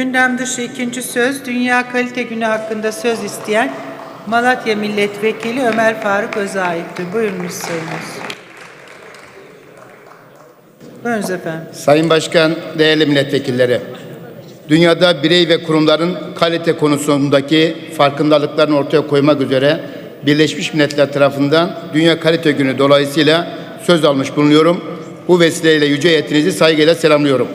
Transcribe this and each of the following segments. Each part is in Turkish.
Gündem dışı ikinci söz, Dünya Kalite Günü hakkında söz isteyen Malatya Milletvekili Ömer Faruk Özayıp'tır. Buyurunuz sayınız. Buyurunuz efendim. Sayın Başkan, değerli milletvekilleri. Dünyada birey ve kurumların kalite konusundaki farkındalıklarını ortaya koymak üzere Birleşmiş Milletler tarafından Dünya Kalite Günü dolayısıyla söz almış bulunuyorum. Bu vesileyle yüce heyetinizi saygıyla selamlıyorum.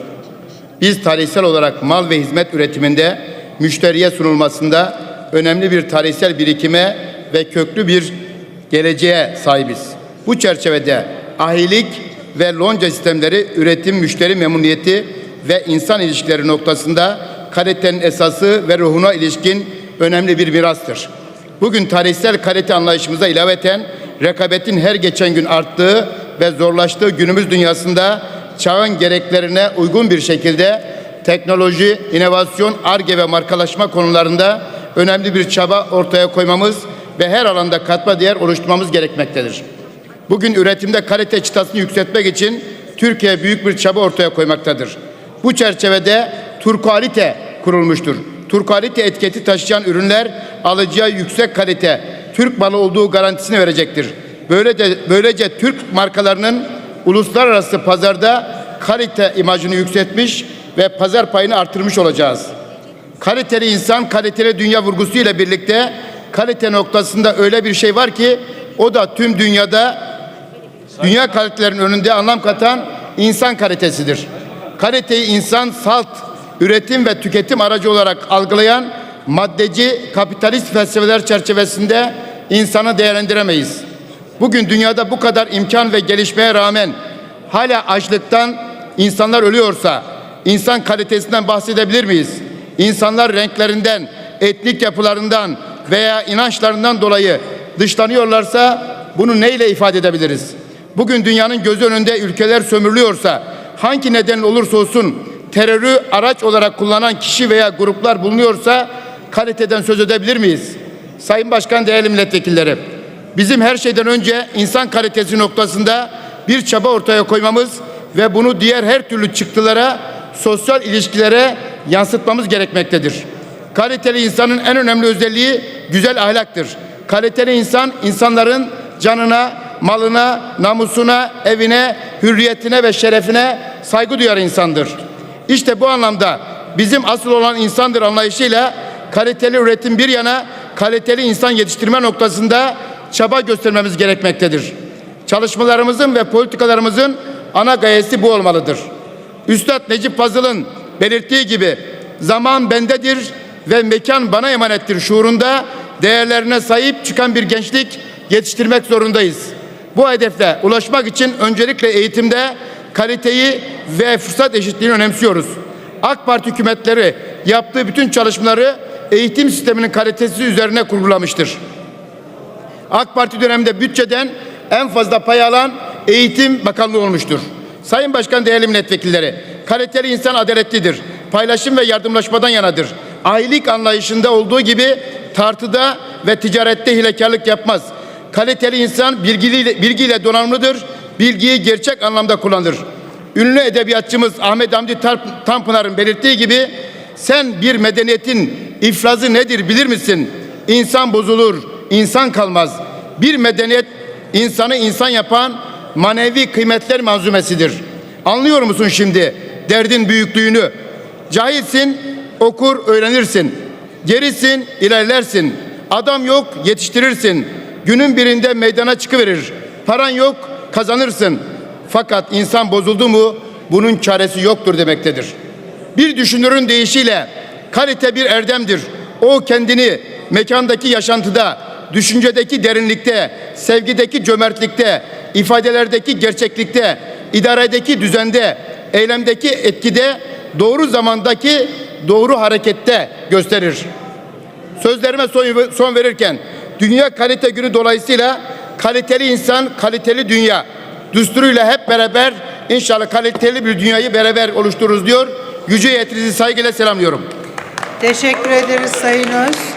Biz tarihsel olarak mal ve hizmet üretiminde müşteriye sunulmasında önemli bir tarihsel birikime ve köklü bir geleceğe sahibiz. Bu çerçevede ahilik ve lonca sistemleri üretim, müşteri memnuniyeti ve insan ilişkileri noktasında kalitenin esası ve ruhuna ilişkin önemli bir mirastır. Bugün tarihsel kalite anlayışımıza ilaveten rekabetin her geçen gün arttığı ve zorlaştığı günümüz dünyasında çağın gereklerine uygun bir şekilde teknoloji, inovasyon, arge ve markalaşma konularında önemli bir çaba ortaya koymamız ve her alanda katma değer oluşturmamız gerekmektedir. Bugün üretimde kalite çıtasını yükseltmek için Türkiye büyük bir çaba ortaya koymaktadır. Bu çerçevede Turkualite kurulmuştur. Turkualite etiketi taşıyan ürünler alıcıya yüksek kalite, Türk malı olduğu garantisini verecektir. Böylece, böylece Türk markalarının uluslararası pazarda kalite imajını yükseltmiş ve pazar payını artırmış olacağız. Kaliteli insan, kaliteli dünya vurgusuyla birlikte kalite noktasında öyle bir şey var ki o da tüm dünyada dünya kalitelerinin önünde anlam katan insan kalitesidir. Kaliteyi insan salt, üretim ve tüketim aracı olarak algılayan maddeci kapitalist felsefeler çerçevesinde insanı değerlendiremeyiz. Bugün dünyada bu kadar imkan ve gelişmeye rağmen hala açlıktan insanlar ölüyorsa insan kalitesinden bahsedebilir miyiz? İnsanlar renklerinden, etnik yapılarından veya inançlarından dolayı dışlanıyorlarsa bunu neyle ifade edebiliriz? Bugün dünyanın gözü önünde ülkeler sömürülüyorsa hangi neden olursa olsun terörü araç olarak kullanan kişi veya gruplar bulunuyorsa kaliteden söz edebilir miyiz? Sayın Başkan, değerli milletvekilleri, bizim her şeyden önce insan kalitesi noktasında bir çaba ortaya koymamız ve bunu diğer her türlü çıktılara, sosyal ilişkilere yansıtmamız gerekmektedir. Kaliteli insanın en önemli özelliği güzel ahlaktır. Kaliteli insan insanların canına, malına, namusuna, evine, hürriyetine ve şerefine saygı duyar insandır. İşte bu anlamda bizim asıl olan insandır anlayışıyla kaliteli üretim bir yana kaliteli insan yetiştirme noktasında çaba göstermemiz gerekmektedir. Çalışmalarımızın ve politikalarımızın ana gayesi bu olmalıdır. Üstad Necip Fazıl'ın belirttiği gibi zaman bendedir ve mekan bana emanettir şuurunda değerlerine sahip çıkan bir gençlik yetiştirmek zorundayız. Bu hedefle ulaşmak için öncelikle eğitimde kaliteyi ve fırsat eşitliğini önemsiyoruz. AK Parti hükümetleri yaptığı bütün çalışmaları eğitim sisteminin kalitesi üzerine kurgulamıştır. AK Parti döneminde bütçeden en fazla pay alan Eğitim Bakanlığı olmuştur. Sayın Başkan, değerli milletvekilleri, kaliteli insan adaletlidir. Paylaşım ve yardımlaşmadan yanadır. Ailelik anlayışında olduğu gibi tartıda ve ticarette hilekarlık yapmaz. Kaliteli insan bilgiyle, bilgiyle donanımlıdır. Bilgiyi gerçek anlamda kullanır. Ünlü edebiyatçımız Ahmet Hamdi Tanpınar'ın belirttiği gibi sen bir medeniyetin ifrazı nedir bilir misin? İnsan bozulur, insan kalmaz. Bir medeniyet insanı insan yapan manevi kıymetler manzumesidir. Anlıyor musun şimdi derdin büyüklüğünü? Cahilsin, okur, öğrenirsin. Gerisin, ilerlersin. Adam yok, yetiştirirsin. Günün birinde meydana çıkıverir. Paran yok, kazanırsın. Fakat insan bozuldu mu bunun çaresi yoktur demektedir. Bir düşünürün deyişiyle kalite bir erdemdir. O kendini mekandaki yaşantıda, düşüncedeki derinlikte, sevgideki cömertlikte, ifadelerdeki gerçeklikte, idaredeki düzende, eylemdeki etkide, doğru zamandaki doğru harekette gösterir. Sözlerime son, verirken Dünya Kalite Günü dolayısıyla kaliteli insan, kaliteli dünya düsturuyla hep beraber inşallah kaliteli bir dünyayı beraber oluştururuz diyor. Yüce heyetinizi saygıyla selamlıyorum. Teşekkür ederiz Sayın Öz.